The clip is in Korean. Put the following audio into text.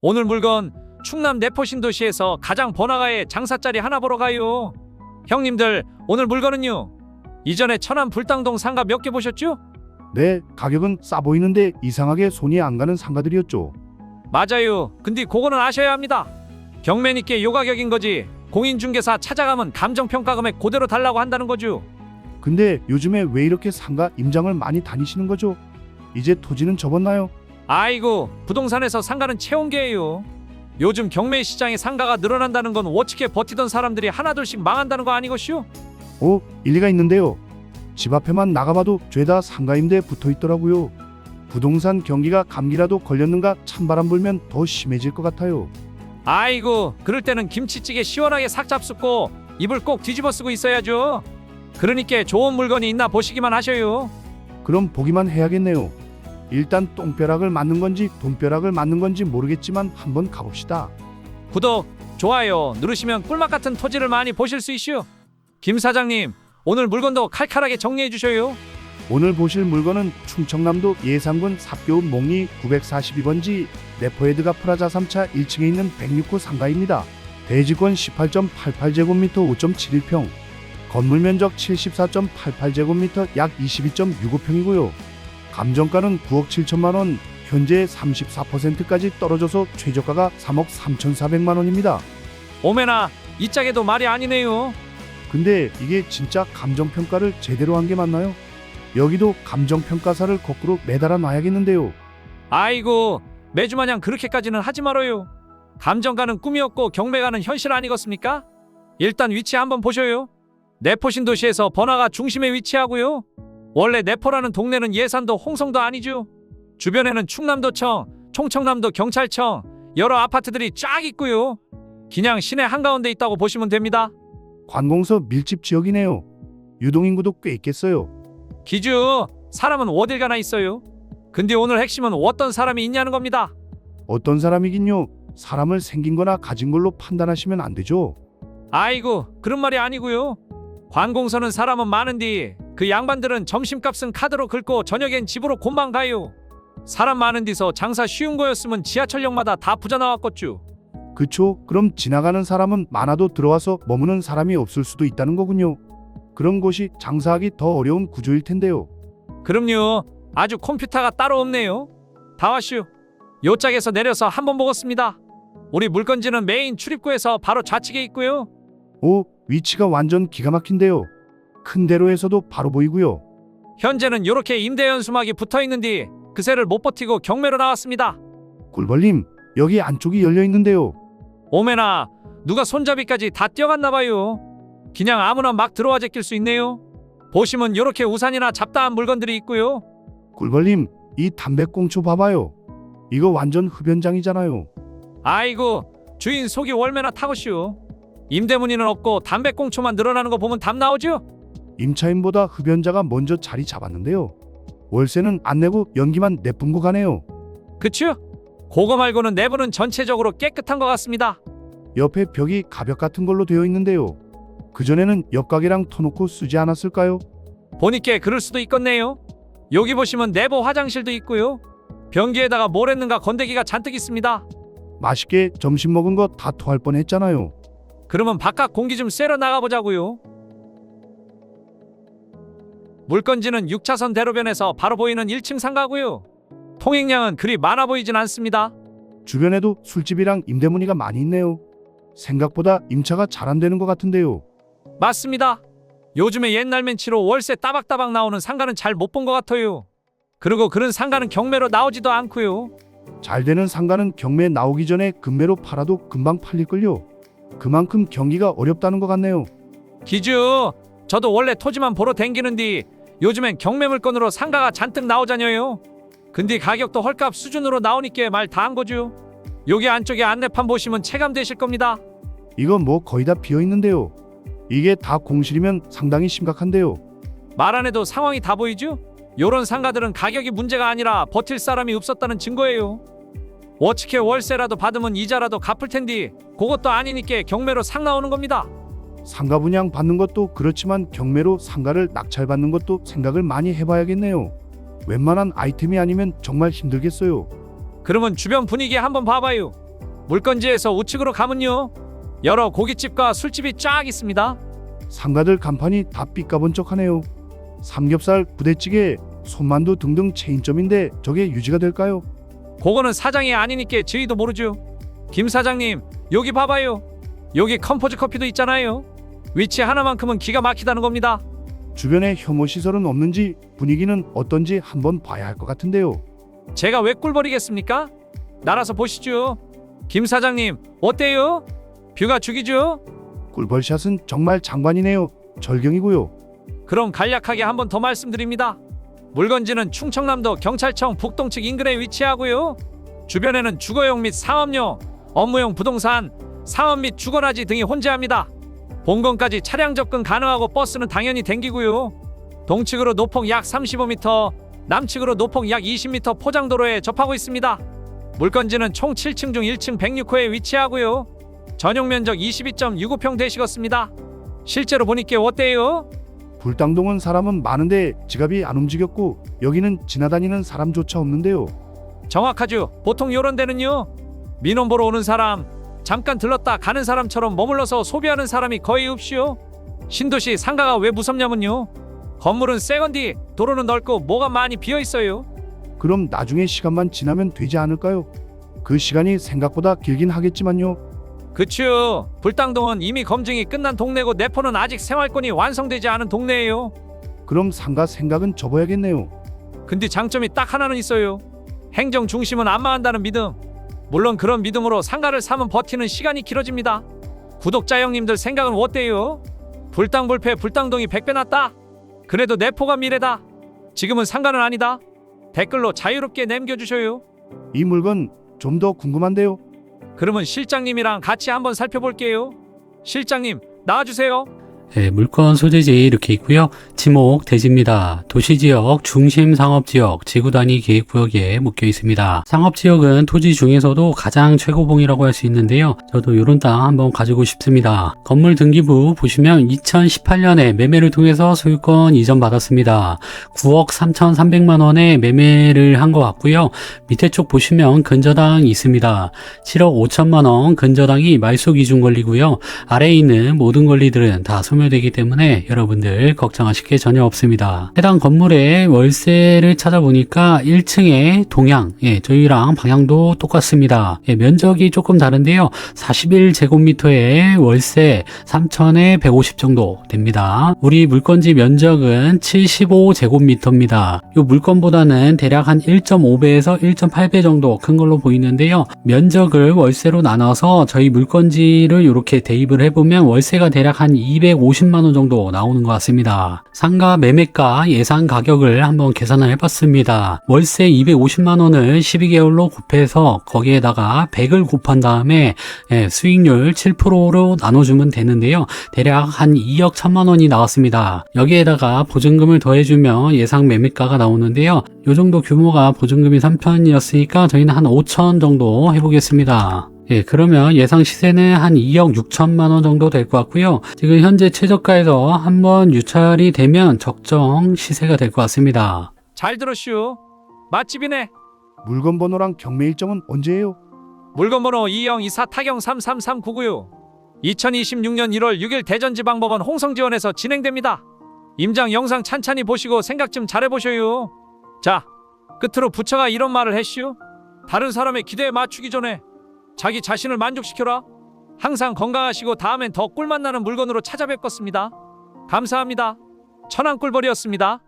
오늘 물건 충남 내포 신도시에서 가장 번화가에 장사짜리 하나 보러 가요. 형님들 오늘 물건은요. 이전에 천안 불당동 상가 몇 개 보셨죠? 네, 가격은 싸 보이는데 이상하게 손이 안 가는 상가들이었죠. 맞아요. 근데 그거는 아셔야 합니다. 경매 있게 요 가격인 거지. 공인중개사 찾아가면 감정평가 금액 그대로 달라고 한다는 거죠. 근데 요즘에 왜 이렇게 상가 임장을 많이 다니시는 거죠? 이제 토지는 접었나요? 아이고 부동산에서 상가는 채용계예요. 요즘 경매 시장에 상가가 늘어난다는 건 워치게 버티던 사람들이 하나둘씩 망한다는 거 아니것이요? 오, 일리가 있는데요. 집 앞에만 나가봐도 죄다 상가 임대 붙어 있더라고요. 부동산 경기가 감기라도 걸렸는가 찬바람 불면 더 심해질 것 같아요. 아이고 그럴 때는 김치찌개 시원하게 싹 잡숫고 이불 꼭 뒤집어 쓰고 있어야죠. 그러니까 좋은 물건이 있나 보시기만 하셔요. 그럼 보기만 해야겠네요. 일단 똥벼락을 맞는 건지 돈벼락을 맞는 건지 모르겠지만 한번 가봅시다. 구독, 좋아요 누르시면 꿀맛 같은 토지를 많이 보실 수 있슈. 김 사장님 오늘 물건도 칼칼하게 정리해 주셔요. 오늘 보실 물건은 충청남도 예산군 삽교 몽리 942번지 네포헤드가 프라자 3차 1층에 있는 106호 상가입니다. 대지권 18.88제곱미터 5.71평, 건물 면적 74.88제곱미터 약 22.65평이고요. 감정가는 9억 7천만 원, 현재 34%까지 떨어져서 최저가가 3억 3,400만 원입니다. 오메나 이 짝에도 말이 아니네요. 근데 이게 진짜 감정평가를 제대로 한 게 맞나요? 여기도 감정평가사를 거꾸로 매달아 놔야겠는데요. 아이고 매주 마냥 그렇게까지는 하지 말아요. 감정가는 꿈이었고 경매가는 현실 아니겠습니까? 일단 위치 한번 보셔요. 내포신 도시에서 번화가 중심에 위치하고요. 원래 내포라는 동네는 예산도 홍성도 아니죠. 주변에는 충남도청, 총청남도 경찰청, 여러 아파트들이 쫙 있고요. 그냥 시내 한가운데 있다고 보시면 됩니다. 관공서 밀집 지역이네요. 유동인구도 꽤 있겠어요. 기주 사람은 어딜 가나 있어요. 근데 오늘 핵심은 어떤 사람이 있냐는 겁니다. 어떤 사람이긴요. 사람을 생긴 거나 가진 걸로 판단하시면 안 되죠. 아이고 그런 말이 아니고요. 관공서는 사람은 많은데 그 양반들은 점심값은 카드로 긁고 저녁엔 집으로 곤방 가요. 사람 많은 데서 장사 쉬운 거였으면 지하철역마다 다 부자 나왔겠죠. 그쵸? 그럼 지나가는 사람은 많아도 들어와서 머무는 사람이 없을 수도 있다는 거군요. 그런 곳이 장사하기 더 어려운 구조일 텐데요. 그럼요. 아주 컴퓨터가 따로 없네요. 다 왔슈. 요 짝에서 내려서 한번 보겠습니다. 우리 물건지는 메인 출입구에서 바로 좌측에 있고요. 오, 위치가 완전 기가 막힌데요. 큰 대로에서도 바로 보이고요. 현재는 요렇게 임대연 수막이 붙어 있는데 그새를 못 버티고 경매로 나왔습니다. 꿀벌님, 여기 안쪽이 열려 있는데요. 오메나 누가 손잡이까지 다 뛰어갔나 봐요. 그냥 아무나 막 들어와 제낄 수 있네요. 보시면 요렇게 우산이나 잡다한 물건들이 있고요. 꿀벌님, 이 담배꽁초 봐봐요. 이거 완전 흡연장이잖아요. 아이고 주인 속이 월매나 타고슈. 임대문의는 없고 담배꽁초만 늘어나는 거 보면 답 나오죠? 임차인보다 흡연자가 먼저 자리 잡았는데요. 월세는 안 내고 연기만 내뿜고 가네요. 그쵸? 그거 말고는 내부는 전체적으로 깨끗한 것 같습니다. 옆에 벽이 가벽 같은 걸로 되어 있는데요. 그전에는 옆가게랑 터놓고 쓰지 않았을까요? 보니까 그럴 수도 있겠네요. 여기 보시면 내부 화장실도 있고요. 변기에다가 뭘 했는가 건더기가 잔뜩 있습니다. 맛있게 점심 먹은 거 다 토할 뻔했잖아요. 그러면 바깥 공기 좀 쐬러 나가보자고요. 물건지는 6차선 대로변에서 바로 보이는 1층 상가고요. 통행량은 그리 많아 보이진 않습니다. 주변에도 술집이랑 임대문의가 많이 있네요. 생각보다 임차가 잘 안 되는 것 같은데요. 맞습니다. 요즘에 옛날 멘치로 월세 따박따박 나오는 상가는 잘 못 본 것 같아요. 그리고 그런 상가는 경매로 나오지도 않고요. 잘 되는 상가는 경매에 나오기 전에 금매로 팔아도 금방 팔릴걸요. 그만큼 경기가 어렵다는 것 같네요. 기주, 저도 원래 토지만 보러 댕기는데 요즘엔 경매 물건으로 상가가 잔뜩 나오자녀요. 근데 가격도 헐값 수준으로 나오니까 말다 한 거죠. 여기 안쪽에 안내판 보시면 체감되실 겁니다. 이거 뭐 거의 다 비어 있는데요. 이게 다 공실이면 상당히 심각한데요. 말 안 해도 상황이 다 보이죠? 요런 상가들은 가격이 문제가 아니라 버틸 사람이 없었다는 증거예요. 워치케 월세라도 받으면 이자라도 갚을 텐데 그것도 아니니까 경매로 상 나오는 겁니다. 상가 분양 받는 것도 그렇지만 경매로 상가를 낙찰받는 것도 생각을 많이 해봐야겠네요. 웬만한 아이템이 아니면 정말 힘들겠어요. 그러면 주변 분위기 한번 봐봐요. 물건지에서 우측으로 가면요. 여러 고깃집과 술집이 쫙 있습니다. 상가들 간판이 다 삐까번쩍하네요. 삼겹살, 부대찌개, 손만두 등등 체인점인데 저게 유지가 될까요? 그거는 사장이 아니니까 저희도 모르죠. 김 사장님, 여기 봐봐요. 여기 컴포즈 커피도 있잖아요. 위치 하나만큼은 기가 막히다는 겁니다. 주변에 혐오 시설은 없는지 분위기는 어떤지 한번 봐야 할 것 같은데요. 제가 왜 꿀벌이겠습니까? 날아서 보시죠. 김 사장님, 어때요? 뷰가 죽이죠? 꿀벌샷은 정말 장관이네요. 절경이고요. 그럼 간략하게 한번 더 말씀드립니다. 물건지는 충청남도 경찰청 북동 측 인근에 위치하고요. 주변에는 주거용 및 상업용, 업무용 부동산, 사업 및 주거라지 등이 혼재합니다. 본건까지 차량 접근 가능하고 버스는 당연히 댕기고요. 동측으로 노폭 약 35m, 남측으로 노폭 약 20m 포장도로에 접하고 있습니다. 물건지는 총 7층 중 1층 106호에 위치하고요. 전용 면적 22.65평 되시겠습니다. 실제로 보니까 어때요? 불당동은 사람은 많은데 지갑이 안 움직였고 여기는 지나다니는 사람조차 없는데요. 정확하죠. 보통 요런 데는요. 민원 보러 오는 사람, 잠깐 들렀다 가는 사람처럼 머물러서 소비하는 사람이 거의 없이요. 신도시 상가가 왜 무섭냐면요. 건물은 새건디, 도로는 넓고 뭐가 많이 비어 있어요. 그럼 나중에 시간만 지나면 되지 않을까요? 그 시간이 생각보다 길긴 하겠지만요. 그쵸. 불당동은 이미 검증이 끝난 동네고 내포는 아직 생활권이 완성되지 않은 동네예요. 그럼 상가 생각은 접어야겠네요. 근데 장점이 딱 하나는 있어요. 행정 중심은 안 망한다는 믿음. 물론 그런 믿음으로 상가를 사면 버티는 시간이 길어집니다. 구독자 형님들 생각은 어때요? 불당불패 불당동이 100배 낫다. 그래도 내포가 미래다. 지금은 상가는 아니다. 댓글로 자유롭게 남겨주셔요. 이 물건 좀 더 궁금한데요. 그러면 실장님이랑 같이 한번 살펴볼게요. 실장님 나와주세요. 네, 물건 소재지 이렇게 있고요. 지목 대지입니다. 도시지역, 중심 상업지역, 지구단위 계획구역에 묶여 있습니다. 상업지역은 토지 중에서도 가장 최고봉이라고 할 수 있는데요. 저도 이런 땅 한번 가지고 싶습니다. 건물 등기부 보시면 2018년에 매매를 통해서 소유권 이전 받았습니다. 9억 3,300만 원에 매매를 한 것 같고요. 밑에 쪽 보시면 근저당 있습니다. 7억 5천만 원 근저당이 말소 기준 권리고요. 아래에 있는 모든 권리들은 다 소멸 되기 때문에 여러분들 걱정하실 게 전혀 없습니다. 해당 건물의 월세를 찾아보니까 1층에 동향, 예, 저희랑 방향도 똑같습니다. 예, 면적이 조금 다른데요. 41제곱미터의 월세 3천에 150 정도 됩니다. 우리 물건지 면적은 75제곱미터입니다. 이 물건보다는 대략 한 1.5배에서 1.8배 정도 큰 걸로 보이는데요. 면적을 월세로 나눠서 저희 물건지를 이렇게 대입을 해보면 월세가 대략 한 250만 원 정도 나오는 것 같습니다. 상가 매매가 예상 가격을 한번 계산을 해봤습니다. 월세 250만 원을 12개월로 곱해서 거기에다가 100을 곱한 다음에 예, 수익률 7%로 나눠주면 되는데요. 대략 한 2억 1천만 원이 나왔습니다. 여기에다가 보증금을 더해주면 예상 매매가가 나오는데요. 이 정도 규모가 보증금이 3천이었으니까 저희는 한 5천 정도 해보겠습니다. 예, 그러면 예상 시세는 한 2억 6천만 원 정도 될 것 같고요. 지금 현재 최저가에서 한번 유찰이 되면 적정 시세가 될 것 같습니다. 잘 들었슈. 맛집이네. 물건 번호랑 경매 일정은 언제예요? 물건 번호 2024 타경 33399요. 2026년 1월 6일 대전지방법원 홍성지원에서 진행됩니다. 임장 영상 찬찬히 보시고 생각 좀 잘해보셔요. 자, 끝으로 부처가 이런 말을 했슈. 다른 사람의 기대에 맞추기 전에 자기 자신을 만족시켜라. 항상 건강하시고 다음엔 더 꿀맛 나는 물건으로 찾아뵙겠습니다. 감사합니다. 천안꿀벌이었습니다.